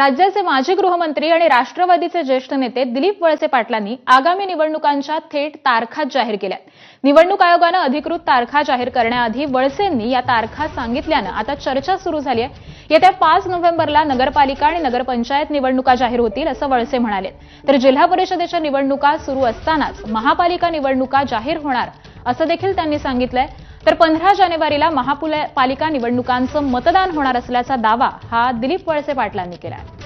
राज्याचे माजी गृहमंत्री आणि राष्ट्रवादीचे ज्येष्ठ नेते दिलीप वळसे पाटलांनी आगामी निवडणुकांच्या थेट तारखा जाहीर केल्या निवडणूक आयोगानं अधिकृत तारखा जाहीर करण्याआधी वळसेंनी या तारखा सांगितल्यानं आता चर्चा सुरू झाली आहे. येत्या पाच नोव्हेंबरला नगरपालिका आणि नगरपंचायत निवडणुका जाहीर होतील असं वळसे म्हणाले तर जिल्हा परिषदेच्या निवडणुका सुरू असतानाच महापालिका निवडणुका जाहीर होणार असं देखील त्यांनी सांगितलंय. तर पंधरा जानेवारीला महापालिका निवडणुकांचं मतदान होणार असल्याचा दावा हा दिलीप वळसे पाटलांनी केला आहे